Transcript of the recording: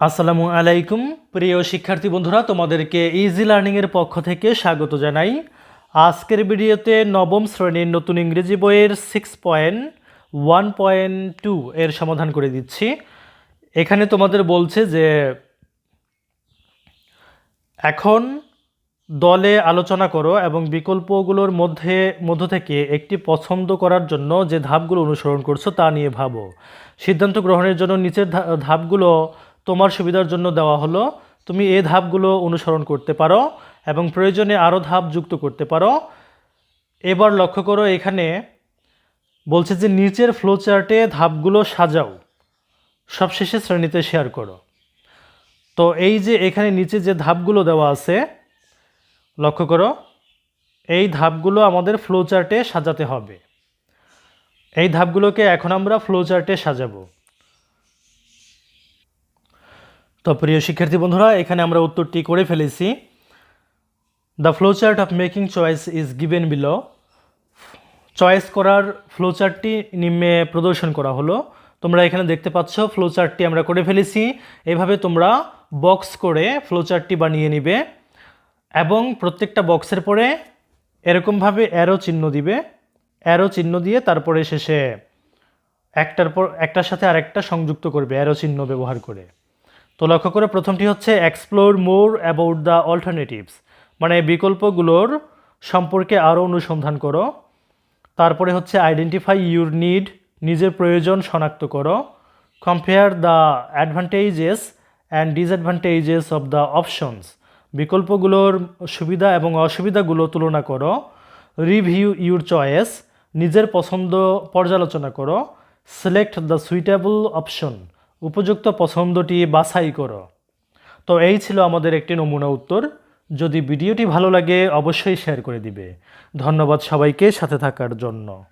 আসসালামু আলাইকুম, প্রিয় শিক্ষার্থী বন্ধুরা, তোমাদেরকে ইজি লার্নিংয়ের পক্ষ থেকে স্বাগত জানাই। আজকের ভিডিওতে নবম শ্রেণির নতুন ইংরেজি বইয়ের six point one point two এর সমাধান করে দিচ্ছি। এখানে তোমাদের বলছে যে, এখন দলে আলোচনা করো এবং বিকল্পগুলোর মধ্যে, মধ্য থেকে একটি পছন্দ করার জন্য যে ধাপগুলো অনুসরণ করছ তা নিয়ে ভাবো। সিদ্ধান্ত গ্রহণের জন্য নিচের ধাপগুলো তোমার সুবিধার জন্য দেওয়া হলো। তুমি এ ধাপগুলো অনুসরণ করতে পারো এবং প্রয়োজনে আরও ধাপ যুক্ত করতে পারো। এবার লক্ষ্য করো এখানে বলছে যে নিচের ফ্লোচার্টে ধাপগুলো সাজাও। সবশেষে শ্রেণীতে শেয়ার করো। তো এই যে এখানে নিচে যে ধাপগুলো দেওয়া আছে, লক্ষ্য করো, এই ধাপগুলো আমাদের ফ্লোচার্টে সাজাতে হবে। এই ধাপগুলোকে এখন আমরা ফ্লোচার্টে সাজাবো। তো প্রিয় শিক্ষার্থী বন্ধুরা, এখানে আমরা উত্তরটি করে ফেলেছি। The flow chart of making choice is given below choice করার ফ্লো চার্টটি নিম্নে প্রদর্শন করা হলো। তোমরা এখানে দেখতে পাচ্ছ ফ্লো চার্টটি আমরা করে ফেলেছি। এভাবে তোমরা বক্স করে ফ্লো চার্টটি বানিয়ে নিবে এবং প্রত্যেকটা বক্সের পরে এরকমভাবে অ্যারো চিহ্ন দিবে। অ্যারো চিহ্ন দিয়ে তারপরে শেষে একটার পর, একটার সাথে আরেকটা সংযুক্ত করবে অ্যারো চিহ্ন ব্যবহার করে। তো লক্ষ্য করে প্রথমটি হচ্ছে explore more about the alternatives মানে বিকল্পগুলোর সম্পর্কে আরও অনুসন্ধান করো। তারপরে হচ্ছে আইডেন্টিফাই ইউর নিড নিজের প্রয়োজন শনাক্ত করো। Compare the advantages and disadvantages of the options বিকল্পগুলোর সুবিধা এবং অসুবিধাগুলো তুলনা করো। রিভিউ ইউর চয়েস নিজের পছন্দ পর্যালোচনা করো। সিলেক্ট দ্য সুইটেবল অপশন উপযুক্ত পছন্দটি বাছাই করো। তো এই ছিল আমাদের একটি নমুনা উত্তর। যদি ভিডিওটি ভালো লাগে, অবশ্যই শেয়ার করে দিবে। ধন্যবাদ সবাইকে সাথে থাকার জন্য।